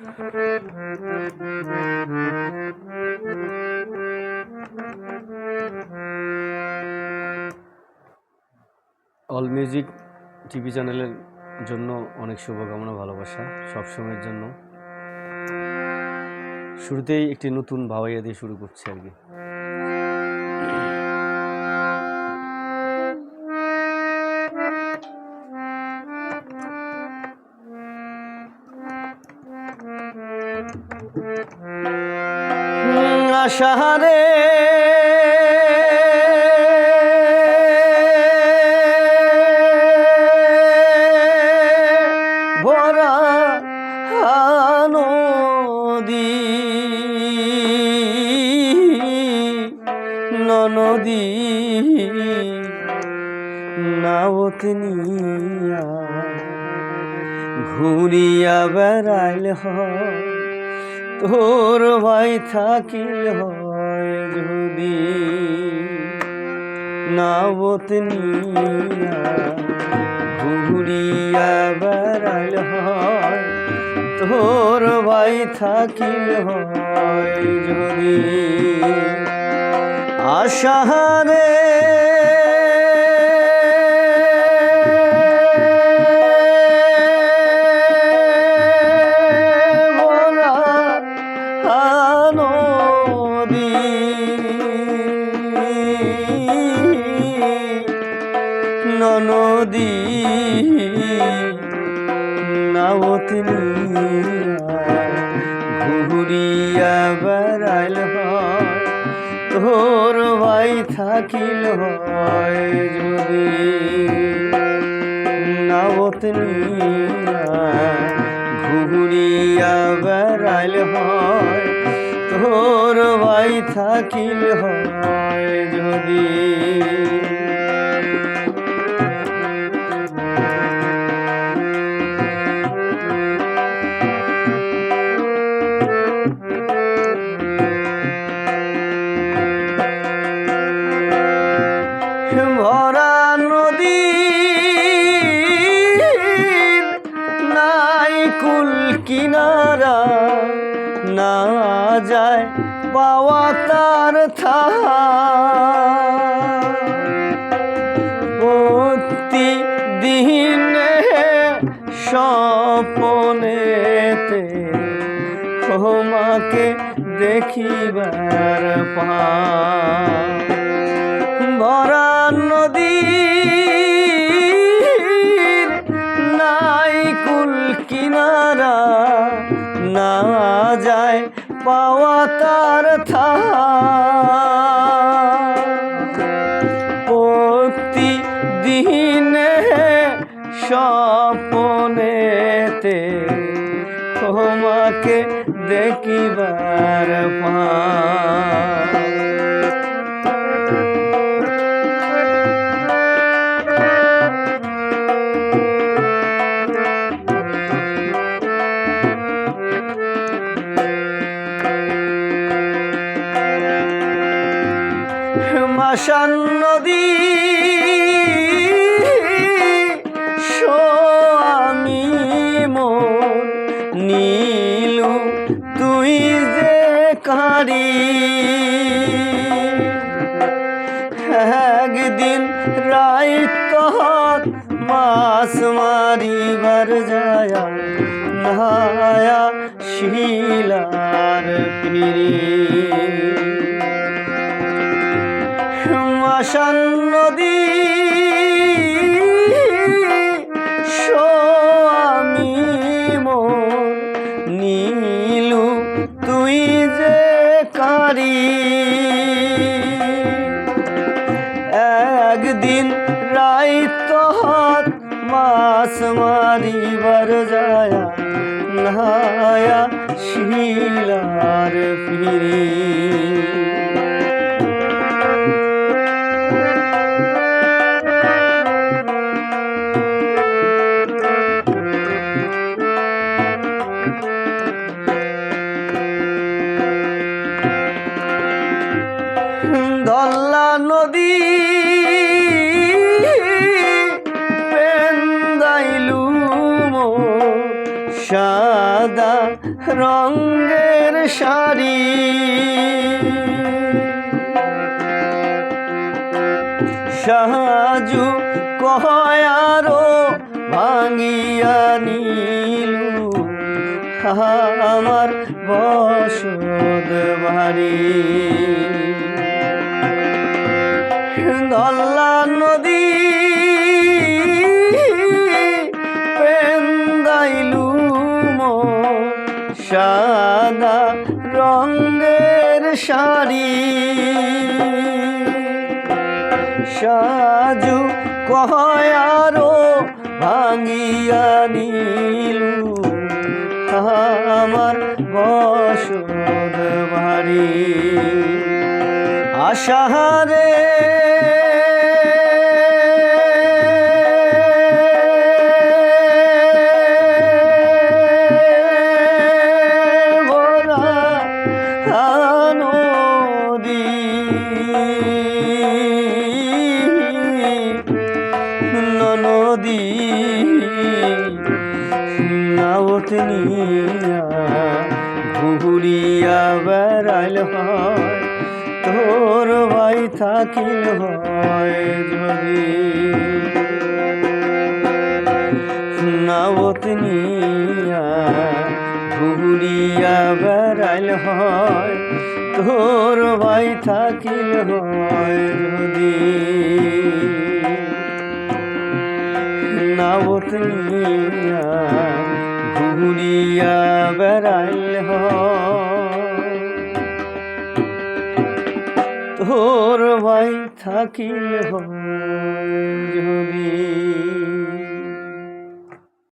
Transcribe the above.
All music TV চ্যানেলের জন্য অনেক শুভকামনা, ভালোবাসা সবসময়ের জন্য। শুরুতেই একটি নতুন ভাবাইয়া দিয়ে শুরু করছে আর কি। আশাহারে ভরা নিয়া ঘুরিয়া বেড়াইল হয়। তোর ভাই থাকিল হয় যদি নাবত নিয়া ঘুরিয়া বেড়াইল হয়, তোর ভাই থাকিল হয় যদি আশাহারে ঘুরিয়া বেড়াইল হয়, তোর ভাই থাকিল হয় যদি নাওতনি ঘুরিয়া বেড়াইল হয়, তোর ভাই থাকিল হয় যদি কিনারা না যায় পাওয়া তার থা প্রতি দিনে স্বপনেতে দেখিবার পা পাওয়া তার থা প্রতি দিনে স্বপনেতে তোমাকে দেখিবার পা মাসান নদী স্বামী মোর নীলু, তুই যে কারি একদিন রাইত মাস মারিবার যায়া নায়া শিলার ফিরি। মাসান নদী স্বামী মোর নীলু তুই যে কারি। একদিন রাইত মাস মারিবার যায়া নায়া শিলার ফিরি। রঙের শাড়ি। সাহাজু কহয়ারো ভাঙিয়া নীলু। আমার বসদ বাড়ি। সাদা রঙের শাড়ি। সাজু কয়ারো ভাঙিয়া নিলু। আমার বসত বাড়ি। আশাহারে নদী নাওত নিয়া ঘুরিয়া বেড়াইল হয় তোর ভাই থাকিল হয় যদি। নিয়া ঘুরিয়া বেড়াইল হয়, তোর ভাই থাকিল হয় যদি। নিয়া ঘুরিয়া বেড়াইল তোর ভাই থাকিল হয় যদি।